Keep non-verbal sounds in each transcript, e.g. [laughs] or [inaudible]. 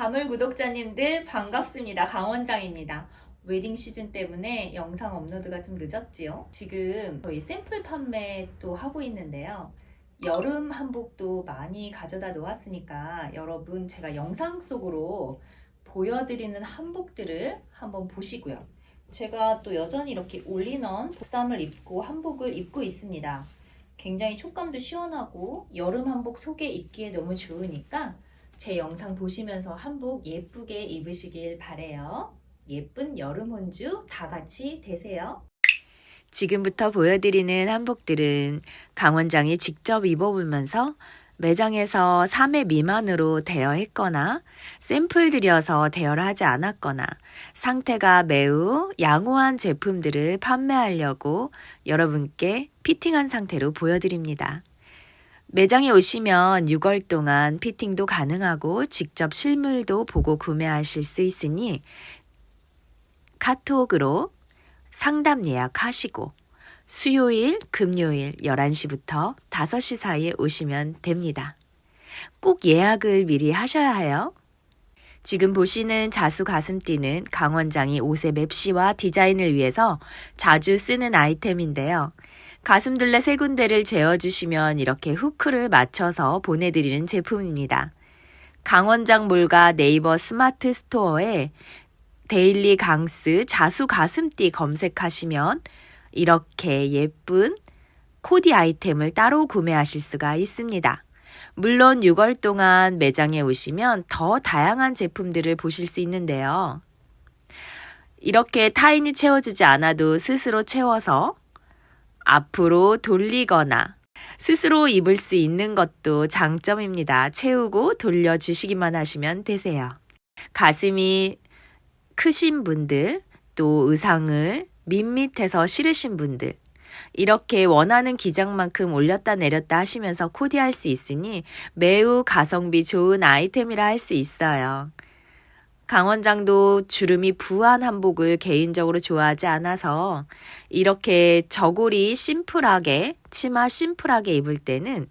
다물 구독자님들 반갑습니다. 강원장입니다. 웨딩 시즌 때문에 영상 업로드가 좀 늦었지요. 지금 저희 샘플 판매 또 하고 있는데요. 여름 한복도 많이 가져다 놓았으니까 여러분 제가 영상 속으로 보여드리는 한복들을 한번 보시고요. 제가 또 여전히 이렇게 올리넌 보쌈을 입고 한복을 입고 있습니다. 굉장히 촉감도 시원하고 여름 한복 속에 입기에 너무 좋으니까 제 영상 보시면서 한복 예쁘게 입으시길 바래요. 예쁜 여름 혼주 다 같이 되세요. 지금부터 보여드리는 한복들은 강원장이 직접 입어보면서 매장에서 3회 미만으로 대여했거나 샘플 들여서 대여를 하지 않았거나 상태가 매우 양호한 제품들을 판매하려고 여러분께 피팅한 상태로 보여드립니다. 매장에 오시면 6월 동안 피팅도 가능하고 직접 실물도 보고 구매하실 수 있으니 카톡으로 상담 예약하시고 수요일, 금요일 11시부터 5시 사이에 오시면 됩니다. 꼭 예약을 미리 하셔야 해요. 지금 보시는 자수 가슴띠는 강원장이 옷의 맵시와 디자인을 위해서 자주 쓰는 아이템인데요. 가슴둘레 세 군데를 재어주시면 이렇게 후크를 맞춰서 보내드리는 제품입니다. 강원장 몰과 네이버 스마트 스토어에 데일리 강스 자수 가슴띠 검색하시면 이렇게 예쁜 코디 아이템을 따로 구매하실 수가 있습니다. 물론 6월 동안 매장에 오시면 더 다양한 제품들을 보실 수 있는데요. 이렇게 타인이 채워주지 않아도 스스로 채워서 앞으로 돌리거나 스스로 입을 수 있는 것도 장점입니다. 채우고 돌려주시기만 하시면 되세요. 가슴이 크신 분들, 또 의상을 밋밋해서 싫으신 분들, 이렇게 원하는 기장만큼 올렸다 내렸다 하시면서 코디할 수 있으니 매우 가성비 좋은 아이템이라 할 수 있어요. 강원장도 주름이 부한 한복을 개인적으로 좋아하지 않아서 이렇게 저고리 심플하게, 치마 심플하게 입을 때는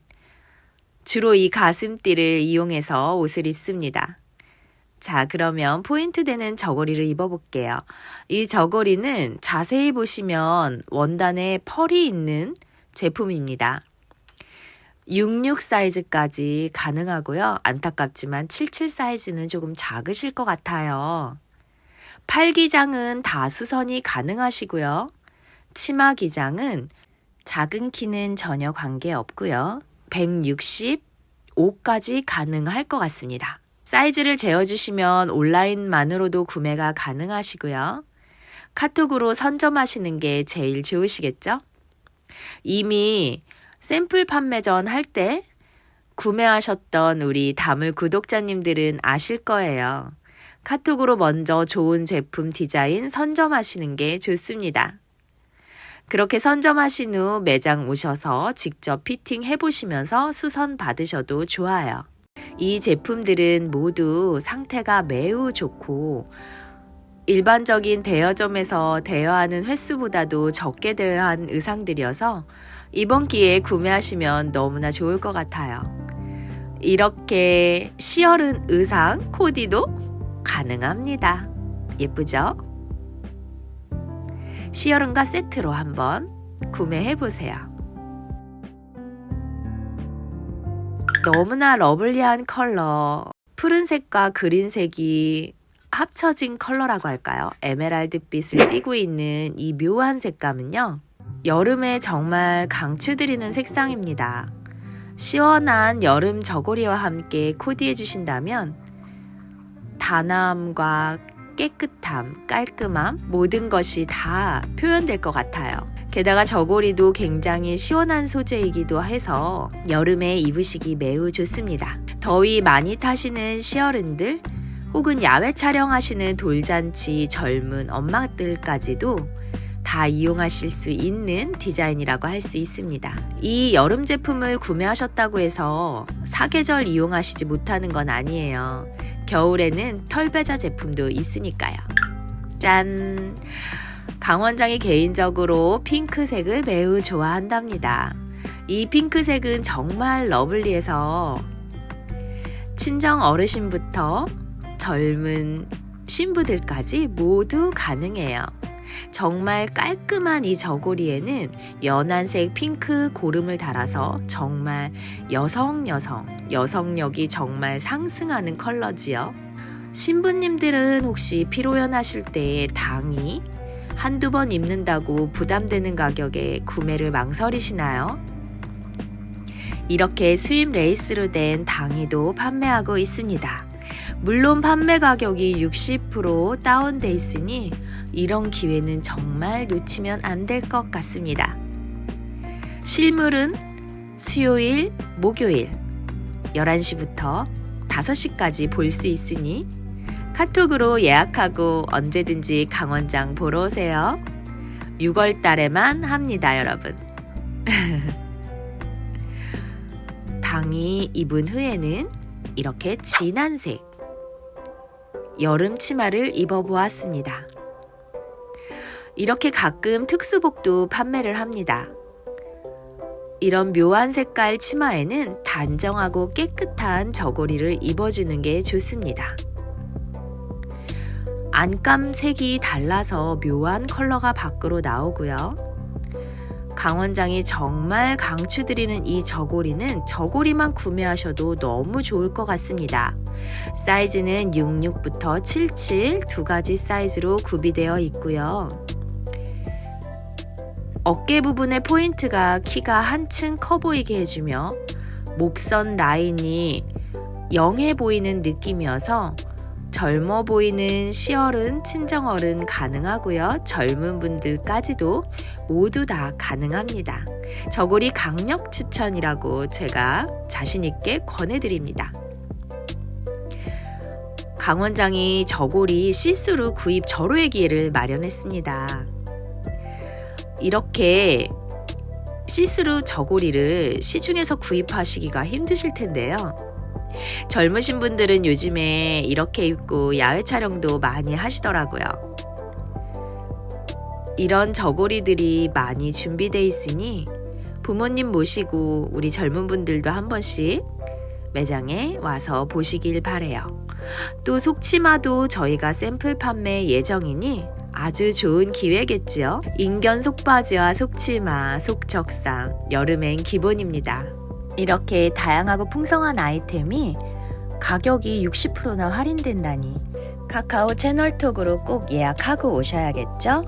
주로 이 가슴띠를 이용해서 옷을 입습니다. 자, 그러면 포인트 되는 저고리를 입어볼게요. 이 저고리는 자세히 보시면 원단에 펄이 있는 제품입니다. 66 사이즈까지 가능하고요. 안타깝지만 77 사이즈는 조금 작으실 것 같아요. 팔 기장은 다 수선이 가능하시고요. 치마 기장은 작은 키는 전혀 관계 없고요. 165까지 가능할 것 같습니다. 사이즈를 재어주시면 온라인만으로도 구매가 가능하시고요. 카톡으로 선점하시는 게 제일 좋으시겠죠? 이미 샘플 판매 전 할 때 구매하셨던 우리 다물 구독자님들은 아실 거예요. 카톡으로 먼저 좋은 제품 디자인 선점하시는 게 좋습니다. 그렇게 선점하신 후 매장 오셔서 직접 피팅 해보시면서 수선 받으셔도 좋아요. 이 제품들은 모두 상태가 매우 좋고 일반적인 대여점에서 대여하는 횟수보다도 적게 대여한 의상들이어서 이번 기회에 구매하시면 너무나 좋을 것 같아요. 이렇게 시얼은 의상 코디도 가능합니다. 예쁘죠? 시얼은과 세트로 한번 구매해 보세요. 너무나 러블리한 컬러. 푸른색과 그린색이 합쳐진 컬러라고 할까요? 에메랄드빛을 띠고 있는 이 묘한 색감은요. 여름에 정말 강추드리는 색상입니다. 시원한 여름 저고리와 함께 코디해 주신다면 단아함과 깨끗함, 깔끔함 모든 것이 다 표현될 것 같아요. 게다가 저고리도 굉장히 시원한 소재이기도 해서 여름에 입으시기 매우 좋습니다. 더위 많이 타시는 시어른들 혹은 야외 촬영하시는 돌잔치 젊은 엄마들까지도 다 이용하실 수 있는 디자인이라고 할 수 있습니다. 이 여름 제품을 구매하셨다고 해서 사계절 이용하시지 못하는 건 아니에요. 겨울에는 털배자 제품도 있으니까요. 짠! 강 원장이 개인적으로 핑크색을 매우 좋아한답니다. 이 핑크색은 정말 러블리해서 친정 어르신부터 젊은 신부들까지 모두 가능해요. 정말 깔끔한 이 저고리에는 연한색 핑크 고름을 달아서 정말 여성 여성 여성력이 정말 상승하는 컬러지요. 신부님들은 혹시 피로연 하실 때 당이 한두 번 입는다고 부담되는 가격에 구매를 망설이시나요? 이렇게 수입 레이스로 된 당이도 판매하고 있습니다. 물론 판매 가격이 60% 다운돼 있으니 이런 기회는 정말 놓치면 안 될 것 같습니다. 실물은 수요일, 목요일 11시부터 5시까지 볼 수 있으니 카톡으로 예약하고 언제든지 강원장 보러 오세요. 6월 달에만 합니다, 여러분. [laughs] 당이 입은 후에는 이렇게 진한 색 여름 치마를 입어보았습니다. 이렇게 가끔 특수복도 판매를 합니다. 이런 묘한 색깔 치마에는 단정하고 깨끗한 저고리를 입어주는 게 좋습니다. 안감 색이 달라서 묘한 컬러가 밖으로 나오고요. 강원장이 정말 강추드리는 이 저고리는 저고리만 구매하셔도 너무 좋을 것 같습니다. 사이즈는 66부터 77 두 가지 사이즈로 구비되어 있고요. 어깨 부분의 포인트가 키가 한층 커 보이게 해주며 목선 라인이 영해 보이는 느낌이어서 젊어 보이는 시어른, 친정어른 가능하고요. 젊은 분들까지도 모두 다 가능합니다. 저고리 강력 추천이라고 제가 자신있게 권해드립니다. 강 원장이 저고리 시스루 구입 절호의 기회를 마련했습니다. 이렇게 시스루 저고리를 시중에서 구입하시기가 힘드실 텐데요. 젊으신 분들은 요즘에 이렇게 입고 야외 촬영도 많이 하시더라고요. 이런 저고리들이 많이 준비되어 있으니 부모님 모시고 우리 젊은 분들도 한 번씩 매장에 와서 보시길 바래요. 또 속치마도 저희가 샘플 판매 예정이니 아주 좋은 기회겠지요. 인견 속바지와 속치마, 속적상, 여름엔 기본입니다. 이렇게 다양하고 풍성한 아이템이 가격이 60%나 할인된다니 카카오 채널톡으로 꼭 예약하고 오셔야겠죠?